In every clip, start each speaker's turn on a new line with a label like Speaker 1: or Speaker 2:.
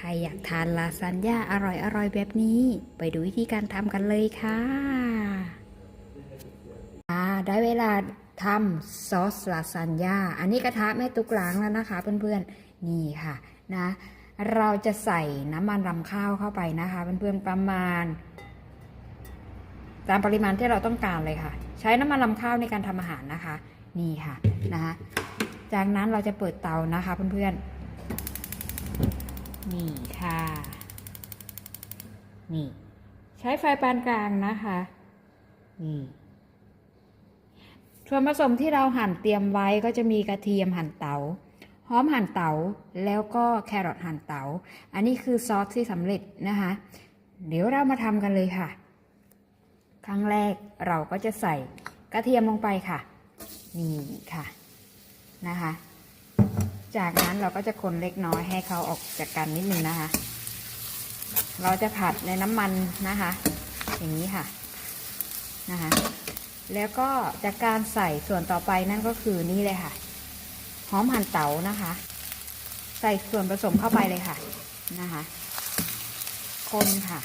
Speaker 1: ครอยากทานลาซานญ่าอร่อยอร่อยๆ แบบนี้ ไปดูวิธีการทำกันเลยค่ะได้เวลาทำซอสลาซานญ่าอันนี้กระทะแม่ตุกล้างแล้วนะคะ เพื่อนๆ นี่ค่ะนะ เราจะใส่น้ำมันรำข้าวเข้าไปนะคะ เพื่อนๆ ประมาณ ตามปริมาณที่เราต้องการเลยค่ะ ใช้น้ำมันรำข้าวในการทำอาหารนะคะ นี่ค่ะนะคะจากนั้นเราจะเปิดเตานะคะเพื่อนๆ นี่ค่ะ นี่ ใช้ไฟปานกลางนะคะ นี่ส่วนผสมที่เราหั่นเตรียมไว้ก็จะมีกระเทียมหั่นเตาหอมหั่นเตาแล้วก็แครอทหั่นเต๋าอันนี้คือซอสที่สำเร็จนะคะ เดี๋ยวเรามาทำกันเลยค่ะ ครั้งแรกเราก็จะใส่กระเทียมลงไปค่ะ นี่ค่ะนะคะ จากนั้นเราก็จะคนเล็กน้อยให้เขาออกจากกันนิดนึงนะคะ เราจะผัดในน้ำมันนะคะ อย่างนี้ค่ะนะคะ แล้วก็จากการใส่ส่วนต่อไปนั่นก็คือนี่เลยค่ะ หอมหั่นเต๋านะคะ ใส่ส่วนผสมเข้าไปเลยค่ะนะคะ คนค่ะ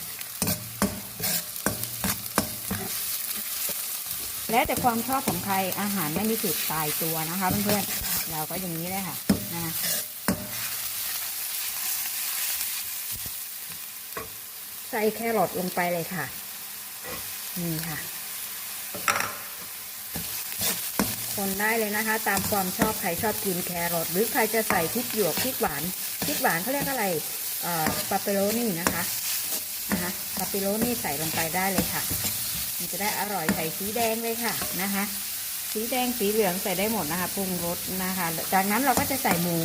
Speaker 1: แล้วแต่ความชอบของใครอาหารไม่มีสูตรตายตัวนะคะเพื่อนๆเราก็อย่างนี้เลยค่ะนะคะใส่แครอทลงไปเลยค่ะ นี่ค่ะ คนได้เลยนะคะ ตามความชอบใครชอบกินแครอทหรือใครจะใส่พริกหยวกพริกหวานพริกหวานเขาเรียกอะไรเอ่อปาเปโรนี่นะคะนะคะปาเปโรนี่ใส่ลงไปได้เลยค่ะ มันจะได้อร่อยใส่สีแดงเลยค่ะนะคะ สีแดงสีเหลืองใส่ได้หมดนะคะปรุงรสนะคะ จากนั้นเราก็จะใส่หมู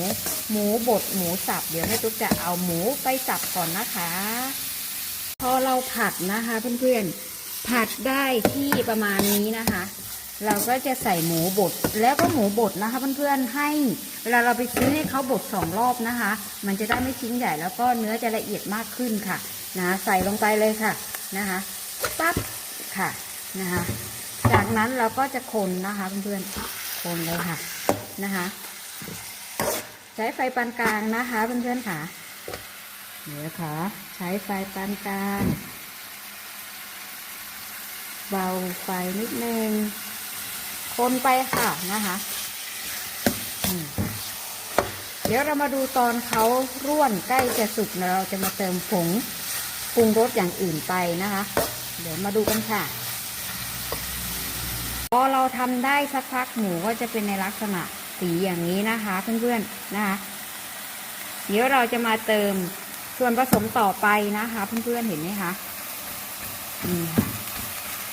Speaker 1: หมูบดหมูสับเดี๋ยวแม่ตุ๊กจะเอาหมูไปสับก่อนนะคะ พอเราผัดนะคะเพื่อนๆ ผัดได้ที่ประมาณนี้นะคะ เราก็จะใส่หมูบดแล้วก็หมูบดนะคะเพื่อนๆให้เวลาเราไปซื้อให้เขาบดสองรอบนะคะ มันจะได้ไม่ชิ้นใหญ่แล้วก็เนื้อจะละเอียดมากขึ้นค่ะนะใส่ลงไปเลยค่ะนะคะปั๊บค่ะนะคะจากนั้นเราก็จะคนนะคะเพื่อนๆคนเลยค่ะนะคะ ใช้ไฟปานกลางนะคะเพื่อนๆค่ะ เดี๋ยวค่ะใช้ไฟปานกลางเบาไฟนิดนึง คนไปค่ะนะคะเดี๋ยวเรามาดูตอนเขาร่วนใกล้จะสุกนะเราจะมาเติมผงปรุงรสอย่างอื่นไปนะคะ เดี๋ยวมาดูกันค่ะ พอเราทำได้สักพักหมูก็จะเป็นในลักษณะสีอย่างนี้นะคะ เพื่อนๆนะคะ เดี๋ยวเราจะมาเติม ส่วนผสมต่อไปนะคะเพื่อนๆเห็นไหมคะนี่ค่ะ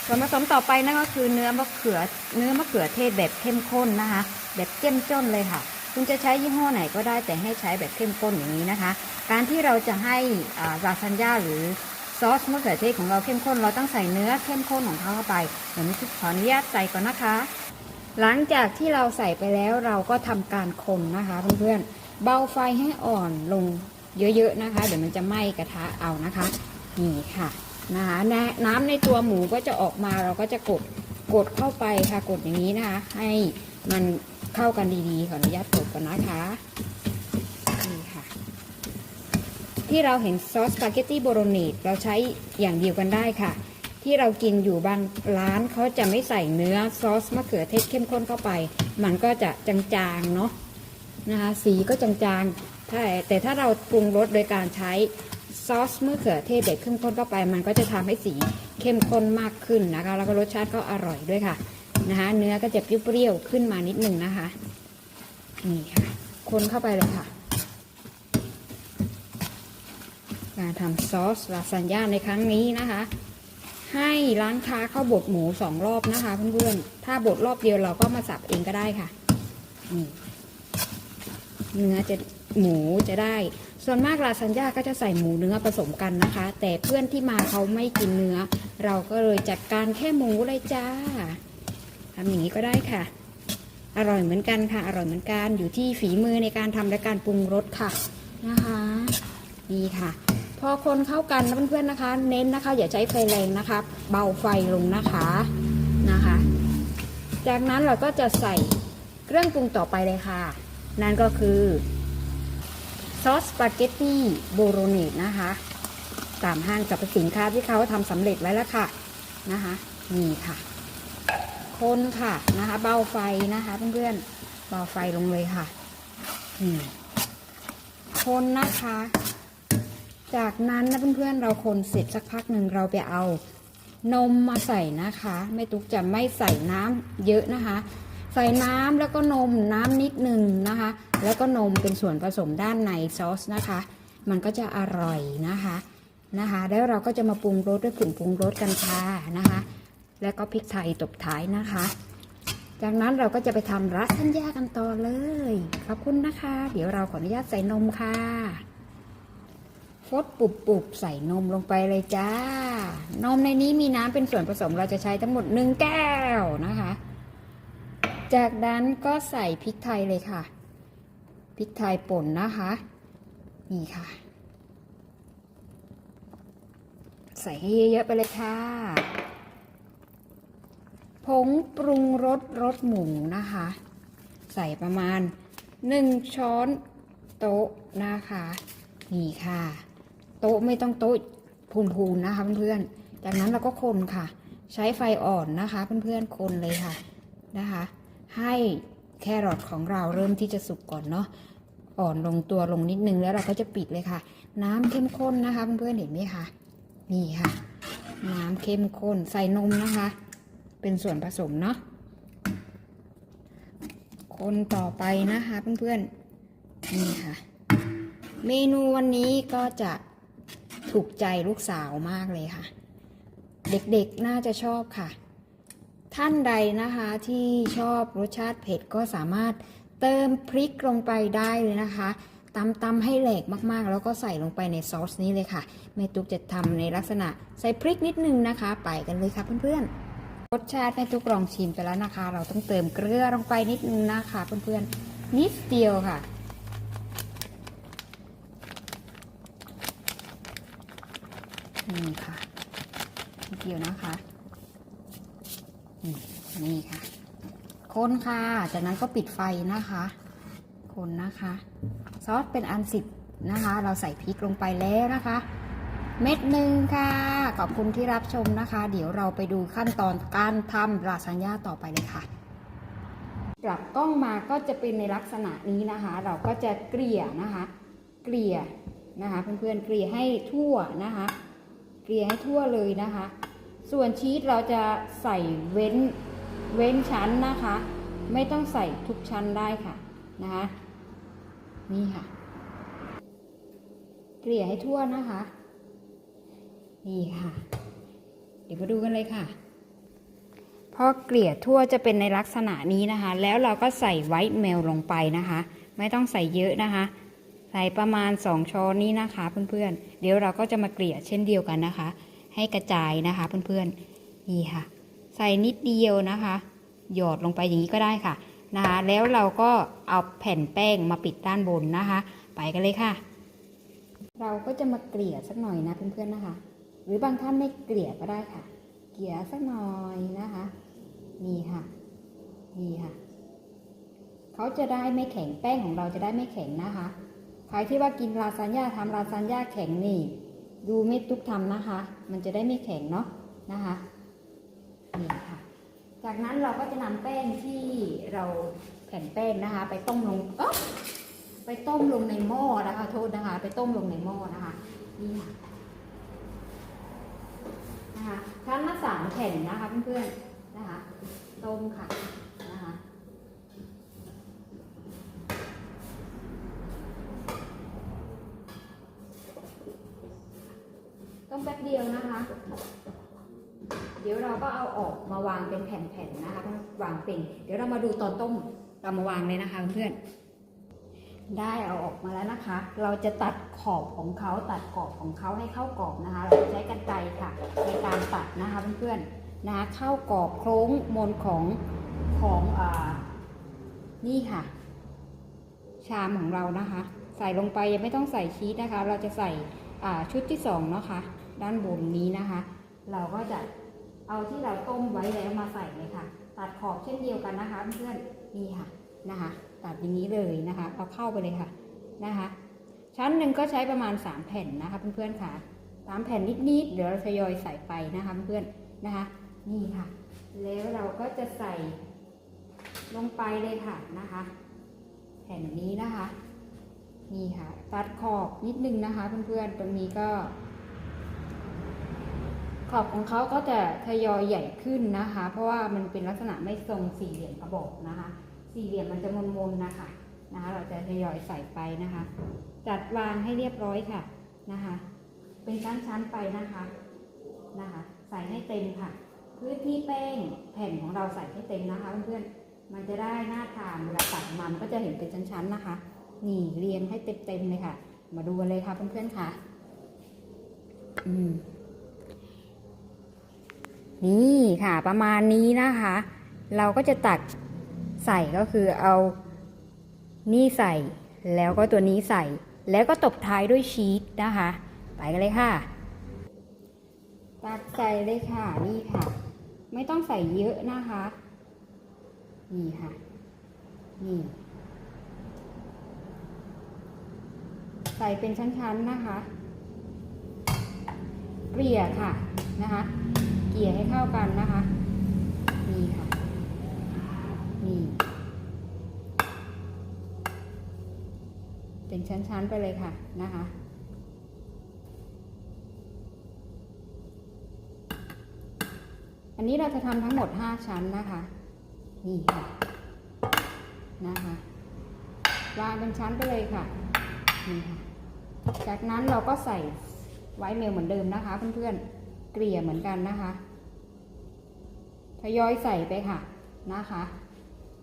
Speaker 1: ส่วนผสมต่อไปนั่นก็คือเนื้อมะเขือเนื้อมะเขือเทศแบบเข้มข้นนะคะ แบบเจ้มจ้นเลยค่ะ คุณจะใช้ยี่ห้อไหนก็ได้แต่ให้ใช้แบบเข้มข้นอย่างนี้นะคะ การที่เราจะให้ลาซานญ่าหรือซอสมะเขือเทศของเราเข้มข้นเราต้องใส่เนื้อเข้มข้นของเขาเข้าไปเดี๋ยวนี้ขออนุญาตใส่ก่อนนะคะ หลังจากที่เราใส่ไปแล้วเราก็ทำการคนนะคะเพื่อนๆเบาไฟให้อ่อนลง เยอะๆนะคะ เดี๋ยวมันจะไหม้กระทะเอานะคะนี่ค่ะนะคะน้ำในตัวหมูก็จะออกมาเราก็จะกดกดเข้าไปค่ะกดอย่างนี้นะคะ ให้มันเข้ากันดีๆขออนุญาตกดก่อนนะคะนี่ค่ะ ที่เราเห็นซอสสปาเกตตี้โบโรนีสเราใช้อย่างเดียวกันได้ค่ะ ที่เรากินอยู่บางร้านเขาจะไม่ใส่เนื้อซอสมะเขือเทศเข้มข้นเข้าไป มันก็จะจางๆเนาะนะคะสีก็จางๆ ถ้าแต่ถ้าเราปรุงรสโดยการใช้ซอสมะเขือเทศเด็ดเข้มข้นเข้าไป มันก็จะทำให้สีเข้มข้นมากขึ้นนะคะ แล้วก็รสชาติก็อร่อยด้วยค่ะนะคะเนื้อก็จะเปรี้ยวๆขึ้นมานิดนึงนะคะนี่ค่ะคนเข้าไปเลยค่ะ การทำซอสลาซานญ่าในครั้งนี้นะคะ ให้ร้านค้าเข้าบดหมูสองรอบนะคะเพื่อนๆถ้าบดรอบเดียวเราก็มาสับเองก็ได้ค่ะนี่เนื้อจะ หมูจะได้ ส่วนมากลาซานญ่าก็จะใส่หมูเนื้อผสมกันนะคะ แต่เพื่อนที่มาเขาไม่กินเนื้อ เราก็เลยจัดการแค่หมูเลยจ้าทำอย่างนี้ก็ได้ค่ะ อร่อยเหมือนกันค่ะ อร่อยเหมือนกันอยู่ที่ฝีมือในการทำและการปรุงรสค่ะนะคะนี่ค่ะ พอคนเข้ากันนะเพื่อนๆนะคะ เน้นนะคะ อย่าใช้ไฟแรงนะคะ เบาไฟลงนะคะนะคะ จากนั้นเราก็จะใส่เครื่องปรุงต่อไปเลยค่ะ นั่นก็คือ ซอสสปาเกตตี้โบโรเนตนะคะ ตามห้างสรรพสินค้าที่เขาทำสำเร็จไว้แล้วค่ะนะคะนี่ค่ะ คนค่ะนะคะ เบาไฟนะคะเพื่อนๆเบาไฟลงเลยค่ะนี่คนนะคะ จากนั้นนะเพื่อนๆเราคนเสร็จสักพักหนึ่งเราไปเอานมมาใส่นะคะแม่ตุ๊กจะไม่ใส่น้ำเยอะนะคะ ใส่น้ำแล้วก็นมน้ำนิดหนึ่งนะคะ แล้วก็นมเป็นส่วนผสมด้านในซอสนะคะ มันก็จะอร่อยนะคะนะคะ แล้วเราก็จะมาปรุงรสด้วยผงปรุงรสกันค่ะนะคะ แล้วก็พริกไทยตบท้ายนะคะ จากนั้นเราก็จะไปทำรัสทัญญากันต่อเลย ขอบคุณนะคะ เดี๋ยวเราขออนุญาตใส่นมค่ะฟดปุบปุบใส่นมลงไปเลยจ้า นมในนี้มีน้ำเป็นส่วนผสมเราจะใช้ทั้งหมดหนึ่งแก้วนะคะ จากนั้นก็ใส่พริกไทยเลยค่ะ พริกไทยป่นนะคะ นี่ค่ะ ใส่ให้เยอะๆไปเลยค่ะ ผงปรุงรสรสหมูนะคะ ใส่ประมาณ1ช้อนโต๊ะนะคะ นี่ค่ะ โต๊ะไม่ต้องโต๊ะพูนๆนะคะเพื่อนๆ จากนั้นเราก็คนค่ะ ใช้ไฟอ่อนนะคะเพื่อนๆคนเลยค่ะนะคะ ให้ แครอทของเราเริ่มที่จะสุกก่อนเนาะอ่อนลงตัวลงนิดนึงแล้วเราก็จะปิดเลยค่ะ น้ำเข้มข้นนะคะเพื่อนๆเห็นไหมคะนี่ค่ะ น้ำเข้มข้นใส่นมนะคะ เป็นส่วนผสมเนาะคนต่อไปนะคะเพื่อนๆนี่ค่ะ เมนูวันนี้ก็จะถูกใจลูกสาวมากเลยค่ะ เด็กๆน่าจะชอบค่ะ ท่านใดนะคะที่ชอบรสชาติเผ็ดก็สามารถเติมพริกลงไปได้เลยนะคะตำตำให้แหลกมากๆ แล้วก็ใส่ลงไปในซอสนี้เลยค่ะแม่ตุ๊กจะทำในลักษณะใส่พริกนิดนึงนะคะ ไปกันเลยค่ะเพื่อนๆ รสชาติแม่ตุ๊กลองชิมไปแล้วนะคะ เราต้องเติมเกลือลงไปนิดนึงนะคะเพื่อนๆ นิดเดียวค่ะนี่ค่ะนิดเดียวนะคะ นี่ค่ะ คนค่ะ จากนั้นก็ปิดไฟนะคะ คนนะคะ ซอสเป็นอันสิบนะคะ เราใส่พริกลงไปแล้วนะคะ เม็ดหนึ่งค่ะ ขอบคุณที่รับชมนะคะ เดี๋ยวเราไปดูขั้นตอนการทำลาซานญ่าต่อไปเลยค่ะกลับกล้องมาก็จะเป็นในลักษณะนี้นะคะ เราก็จะเกลี่ยนะคะ เกลี่ยนะคะ เพื่อนๆเกลี่ยให้ทั่วนะคะ เกลี่ยให้ทั่วเลยนะคะ ส่วนชีสเราจะใส่เว้นเว้นชั้นนะคะ ไม่ต้องใส่ทุกชั้นได้ค่ะนะคะนี่ค่ะ เกลี่ยให้ทั่วนะคะ นี่ค่ะ เดี๋ยวมาดูกันเลยค่ะพอเกลี่ยทั่วจะเป็นในลักษณะนี้นะคะ แล้วเราก็ใส่ไวท์เมลลงไปนะคะ ไม่ต้องใส่เยอะนะคะ ใส่ประมาณ 2 ช้อนนี้นะคะเพื่อนๆเดี๋ยวเราก็จะมาเกลี่ยเช่นเดียวกันนะคะ ให้กระจายนะคะเพื่อนๆนี่ค่ะ ใส่นิดเดียวนะคะ หยอดลงไปอย่างนี้ก็ได้ค่ะนะคะแล้วเราก็เอาแผ่นแป้งมาปิดด้านบนนะคะ ไปกันเลยค่ะ เราก็จะมาเกลี่ยสักหน่อยนะเพื่อนๆนะคะ หรือบางท่านไม่เกลี่ยก็ได้ค่ะ เกลี่ยสักหน่อยนะคะนี่ค่ะนี่ค่ะเขาจะได้ไม่แข็งแป้งของเราจะได้ไม่แข็งนะคะใครที่ว่ากินลาซานญ่าทำลาซานญ่าแข็งนี่ ดูไม่ตุกทำนะคะ มันจะได้ไม่แข็งเนาะนะคะนี่ค่ะ จากนั้นเราก็จะนำแป้งที่เราแผ่นแป้งนะคะ ไปต้มลงเอ๊ะไปต้มลงในหม้อนะคะ โทษนะคะ ไปต้มลงในหม้อนะคะนี่ค่ะนะคะชั้นละสามแผ่นนะคะเพื่อนๆนะคะต้มค่ะ นะคะต้มแป๊บเดียวนะคะ เดี๋ยวเราก็เอาออกมาวางเป็นแผ่นๆนะคะวางเป็น เดี๋ยวเรามาดูตอนต้มเรามาวางเลยนะคะเพื่อนได้เอาออกมาแล้วนะคะ เราจะตัดขอบของเขาตัดกรอบของเขาให้เข้ากรอบนะคะ เราใช้กันไกรค่ะในการตัดนะคะเพื่อนๆนะเข้ากรอบโค้งมนของของอ่านี่ค่ะ ชามของเรานะคะ ใส่ลงไปยังไม่ต้องใส่ชีสนะคะ เราจะใส่อ่าชุดที่สองเนาะค่ะ ด้านบนนี้นะคะ เราก็จะเอาที่เราต้มไว้แล้วมาใส่เลยค่ะ ตัดขอบเช่นเดียวกันนะคะ เพื่อนนี่ค่ะนะคะ ตัดอย่างนี้เลยนะคะ เอาเข้าไปเลยค่ะนะคะ ชั้นหนึ่งก็ใช้ประมาณ 3 แผ่นนะคะเพื่อนๆค่ะสามแผ่นนิดๆเดี๋ยวเราทยอยใส่ไปนะคะเพื่อนๆนะคะ นี่ค่ะ แล้วเราก็จะใส่ลงไปเลยค่ะนะคะ แผ่นนี้นะคะ นี่ค่ะ ตัดขอบนิดนึงนะคะ เพื่อนๆตรงนี้ก็ ขอบของเขาก็จะทยอยใหญ่ขึ้นนะคะ เพราะว่ามันเป็นลักษณะไม่ทรงสี่เหลี่ยมกระบอกนะคะ สี่เหลี่ยมมันจะมนๆนะคะนะคะ เราจะทยอยใส่ไปนะคะ จัดวางให้เรียบร้อยค่ะนะคะ เป็นชั้นๆไปนะคะนะคะ ใส่ให้เต็มค่ะ พื้นที่แป้งแผ่นของเราใส่ให้เต็มนะคะเพื่อนๆมันจะได้หน้าทานเวลาตัดมันก็จะเห็นเป็นชั้นๆนะคะ นี่เรียงให้เต็มๆเลยค่ะ มาดูเลยค่ะเพื่อนๆค่ะ อืม นี่ค่ะประมาณนี้นะคะ เราก็จะตักใส่ก็คือเอานี่ใส่ แล้วก็ตัวนี้ใส่ แล้วก็ตบท้ายด้วยชีสนะคะ ไปกันเลยค่ะ ตักใส่เลยค่ะนี่ค่ะ ไม่ต้องใส่เยอะนะคะ นี่ค่ะ นี่ใส่เป็นชั้นๆนะคะ เกลี่ยค่ะนะคะ กลี่ยให้เข้ากันนะคะ นี่ค่ะ นี่ เป็นชั้นๆไปเลยค่ะนะคะอันนี้เราจะทำทั้งหมด 5 ชั้นนะคะ นี่ค่ะ นะคะวางเป็นชั้นไปเลยค่ะ นี่ค่ะ จากนั้นเราก็ใส่ไว้เมลเหมือนเดิมนะคะ เพื่อนๆ เกลี่ยเหมือนกันนะคะ ยอยใส่ไปค่ะนะคะ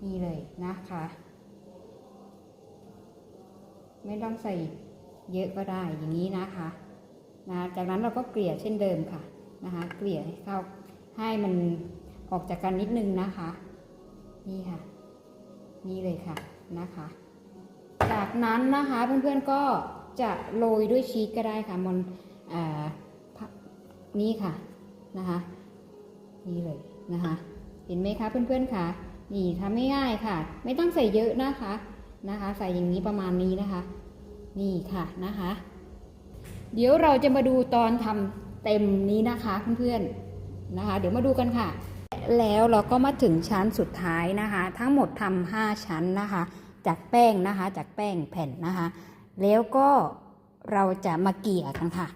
Speaker 1: นี่เลยนะคะ ไม่ต้องใส่เยอะก็ได้อย่างนี้นะคะนะจากนั้นเราก็เกลี่ยเช่นเดิมค่ะนะคะ เกลี่ยให้เข้าให้มันออกจากกันนิดนึงนะคะ นี่ค่ะ นี่เลยค่ะนะคะ จากนั้นนะคะเพื่อนๆก็จะโรยด้วยชีสก็ได้ค่ะมันอ่านี่ค่ะนะคะ นี่เลย นะคะ เห็นไหมคะเพื่อนๆค่ะ นี่ทำง่ายๆค่ะ ไม่ต้องใส่เยอะนะคะนะคะ ใส่อย่างนี้ประมาณนี้นะคะ นี่ค่ะนะคะ เดี๋ยวเราจะมาดูตอนทำเต็มนี้นะคะเพื่อนๆนะคะ เดี๋ยวมาดูกันค่ะ แล้วเราก็มาถึงชั้นสุดท้ายนะคะ ทั้งหมดทำห้าชั้นนะคะ จากแป้งนะคะ จากแป้งแผ่นนะคะ แล้วก็เราจะมาเกลี่ยกันค่ะ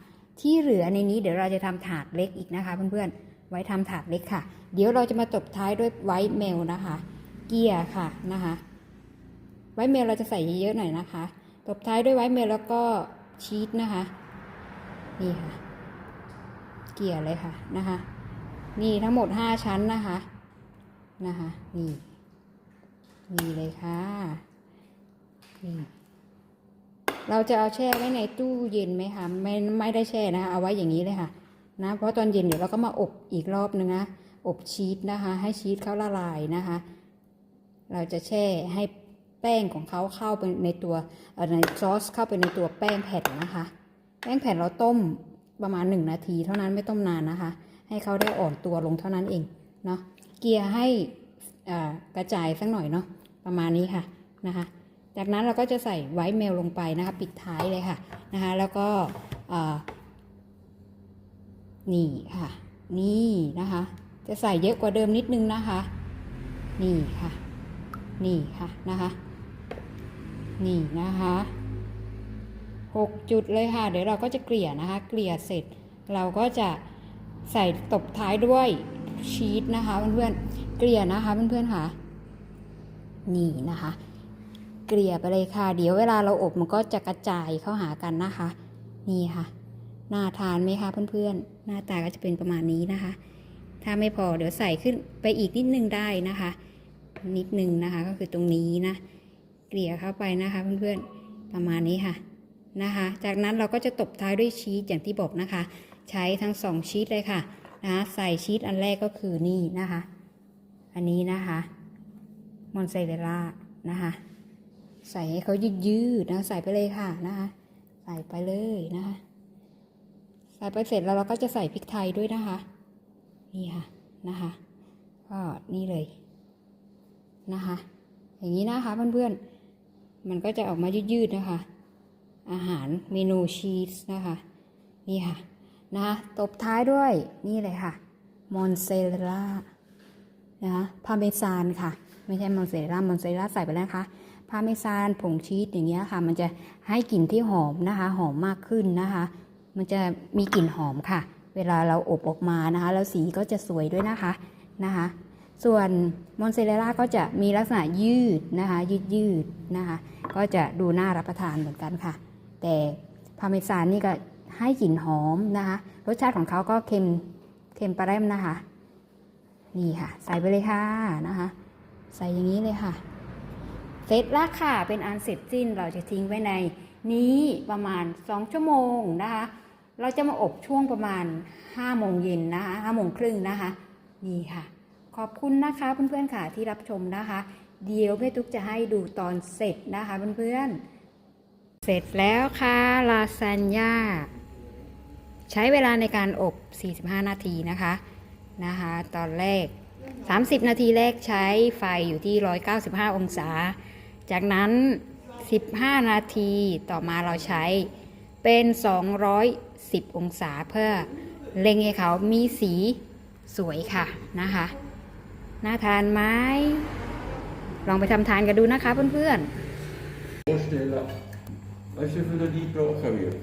Speaker 1: ที่เหลือในนี้เดี๋ยวเราจะทำถาดเล็กอีกนะคะเพื่อนๆ ไว้ทำถาดเล็กค่ะ เดี๋ยวเราจะมาตบท้ายด้วยไวท์เมลนะคะ เกลี่ยค่ะนะคะไวท์เมลเราจะใส่เยอะๆหน่อยนะคะ ตบท้ายด้วยไวท์เมลแล้วก็ชีสนะคะ นี่ค่ะ เกลี่ยเลยค่ะนะคะ นี่ทั้งหมด5ชั้นนะคะนะคะ นี่นี่เลยค่ะนี่เราจะเอาแช่ไว้ในตู้เย็นไหมคะไม่ไม่ได้แช่นะคะเอาไว้อย่างนี้เลยค่ะ นะเพราะตอนเย็นเดี๋ยวเราก็มาอบอีกรอบนึงนะอบชีสนะคะ ให้ชีสเขาละลายนะคะ เราจะแช่ให้แป้งของเขาเข้าไปในตัวในซอสเข้าไปในตัวแป้งแผ่นนะคะ แป้งแผ่นเราต้มประมาณหนึ่งนาที เท่านั้นไม่ต้มนานนะคะ ให้เขาได้อ่อนตัวลงเท่านั้นเองเนาะเกลี่ยให้กระจายสักหน่อยเนาะประมาณนี้ค่ะนะคะ จากนั้นเราก็จะใส่ไวท์เมลลงไปนะคะ ปิดท้ายเลยค่ะนะคะ แล้วก็ นี่ค่ะ นี่นะคะ จะใส่เยอะกว่าเดิมนิดนึงนะคะ นี่ค่ะ นี่ค่ะนะคะ นี่นะคะหกจุดเลยค่ะ เดี๋ยวเราก็จะเกลี่ยนะคะ เกลี่ยเสร็จ เราก็จะใส่ตบท้ายด้วยชีสนะคะเพื่อนๆ เกลี่ยนะคะเพื่อนๆค่ะ นี่นะคะ เกลี่ยไปเลยค่ะ เดี๋ยวเวลาเราอบมันก็จะกระจายเข้าหากันนะคะ นี่ค่ะ น่าทานไหมคะเพื่อนๆ หน้าตาก็จะเป็นประมาณนี้นะคะ ถ้าไม่พอเดี๋ยวใส่ขึ้นไปอีกนิดนึงได้นะคะ นิดนึงนะคะก็คือตรงนี้นะ เกลี่ยเข้าไปนะคะเพื่อนๆ ประมาณนี้ค่ะนะคะ จากนั้นเราก็จะตบท้ายด้วยชีสอย่างที่บอกนะคะ ใช้ทั้งสองชีสเลยค่ะนะใส่ชีสอันแรกก็คือนี่นะคะ อันนี้นะคะมอนเซเรลล่านะคะ ใส่ให้เขายืดๆนะใส่ไปเลยค่ะนะคะ ใส่ไปเลยนะคะ ใส่ไปเสร็จแล้วเราก็จะใส่พริกไทยด้วยนะคะ นี่ค่ะนะคะก็นี่เลยนะคะ อย่างนี้นะคะเพื่อนๆ มันก็จะออกมายืดๆนะคะ อาหารเมนูชีสนะคะ นี่ค่ะนะคะตบท้ายด้วยนี่เลยค่ะมอนเซเรลล่านะคะพาเมซานค่ะ ไม่ใช่มอนเซเรลล่ามอนเซเรลล่าใส่ไปแล้วนะคะพาเมซานผงชีสอย่างเงี้ยค่ะ มันจะให้กลิ่นที่หอมนะคะ หอมมากขึ้นนะคะ มันจะมีกลิ่นหอมค่ะ เวลาเราอบออกมานะคะ แล้วสีก็จะสวยด้วยนะคะนะคะ ส่วนมอนเซเรลล่าก็จะมีลักษณะยืดนะคะ ยืดยืดนะคะ ก็จะดูน่ารับประทานเหมือนกันค่ะ แต่พาเมซานนี่ก็ให้กลิ่นหอมนะคะ รสชาติของเขาก็เค็มเค็มปลาแรมนะคะ นี่ค่ะ ใส่ไปเลยค่ะนะคะ ใส่อย่างนี้เลยค่ะเสร็จแล้วค่ะ เป็นอันเสร็จสิ้นเราจะทิ้งไว้ในนี้ประมาณ 2 ชั่วโมงนะคะ เราจะมาอบช่วงประมาณ5โมงเย็นนะคะ5โมงครึ่งนะคะ นี่ค่ะ ขอบคุณนะคะเพื่อนๆค่ะที่รับชมนะคะ เดี๋ยวแม่ตุ๊กจะให้ดูตอนเสร็จนะคะเพื่อนๆ เสร็จแล้วค่ะลาซานญ่าใช้เวลาในการอบ 45 นาทีนะคะนะคะ ตอนแรก 30 นาทีแรกใช้ไฟอยู่ที่ 195 องศา จากนั้น 15 นาทีต่อมาเราใช้เป็น 10 องศาเพื่อเล็งให้เขามีสีสวยค่ะนะคะน่าทานไหมลองไปทำทานกันดูนะคะเพื่อนๆ
Speaker 2: Voorstellen, als je voor de diepe weer.